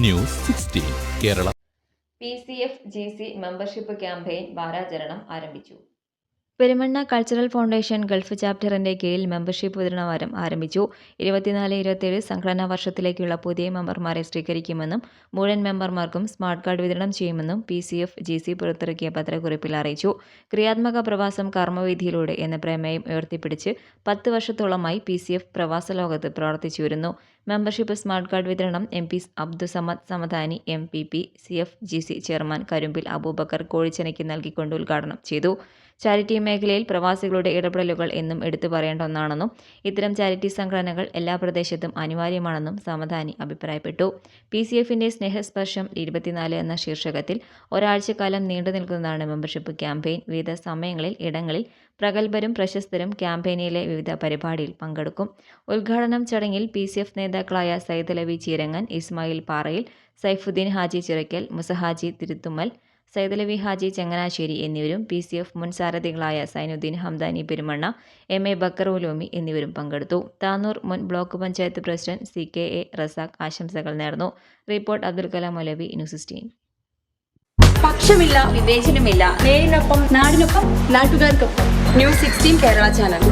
News Kerala. P C F G C membership campaign വാരാചരണം ആരംഭിച്ചു. Perumanna cultural foundation Gulf ചാപ്റ്ററിന്റെ കീഴിൽ membership വിതരണ വാരം ആരംഭിച്ചു. ഇരുപത്തിനാല് ഇരുപത്തിയേഴ് സംഘടനാ വർഷത്തിലേക്കുള്ള പുതിയ മെമ്പർമാരെ സ്വീകരിക്കുമെന്നും മുഴുവൻ മെമ്പർമാർക്കും സ്മാർട്ട് കാർഡ് വിതരണം ചെയ്യുമെന്നും P C F G C പുറത്തിറക്കിയ പത്രക്കുറിപ്പിൽ അറിയിച്ചു. ക്രിയാത്മക പ്രവാസം കർമ്മവിധിയിലൂടെ എന്ന പ്രമേയം ഉയർത്തിപ്പിടിച്ച് പത്ത് വർഷത്തോളമായി പി സി എഫ് പ്രവാസ ലോകത്ത് പ്രവർത്തിച്ചു വരുന്നു. മെമ്പർഷിപ്പ് സ്മാർട്ട് കാർഡ് വിതരണം M P Abdussamad Samadani M P P C F G C chairman Karumbil Aboobacker കോഴിച്ചനയ്ക്ക് നൽകിക്കൊണ്ട് ഉദ്ഘാടനം ചെയ്തു. ചാരിറ്റി മേഖലയിൽ പ്രവാസികളുടെ ഇടപെടലുകൾ എന്നും എടുത്തു പറയേണ്ട ഒന്നാണെന്നും ഇത്തരം ചാരിറ്റി സംഘടനകൾ എല്ലാ പ്രദേശത്തും അനിവാര്യമാണെന്നും സമധാനി അഭിപ്രായപ്പെട്ടു. പി സി എഫിന്റെ സ്നേഹസ്പർശം ഇരുപത്തിനാല് എന്ന ശീർഷകത്തിൽ ഒരാഴ്ചക്കാലം നീണ്ടു നിൽക്കുന്നതാണ് മെമ്പർഷിപ്പ് ക്യാമ്പയിൻ. വിവിധ സമയങ്ങളിൽ ഇടങ്ങളിൽ പ്രഗത്ഭരും പ്രശസ്തരും ക്യാമ്പയിനിലെ വിവിധ പരിപാടിയിൽ പങ്കെടുക്കും. ഉദ്ഘാടനം ചടങ്ങിൽ പി സി എഫ് നേതാക്കളായ സൈദലവി ചീരങ്ങൻ ഇസ്മായിൽ പാറയിൽ സൈഫുദ്ദീൻ ഹാജി ചിറയ്ക്കൽ മുസഹാജി തിരുത്തുമ്മൽ സൈദലവി ഹാജി ചങ്ങനാശ്ശേരി എന്നിവരും പി സി എഫ് മുൻ സാരഥികളായ സൈനുദ്ദീൻ ഹംദാനി പെരുമണ്ണ എം എ ബക്കറുലോമി എന്നിവരും പങ്കെടുത്തു. താനൂർ മുൻ block panchayat president C K A Razak ആശംസകൾ നേർന്നു. റിപ്പോർട്ട് അബ്ദുൽ കലാം മൗലവി ന്യൂസ് പക്ഷമില്ല വിവേചനമില്ല. നേരിനൊപ്പം നാടിനൊപ്പം നാട്ടുകാർക്കൊപ്പം. News sixteen Kerala channel.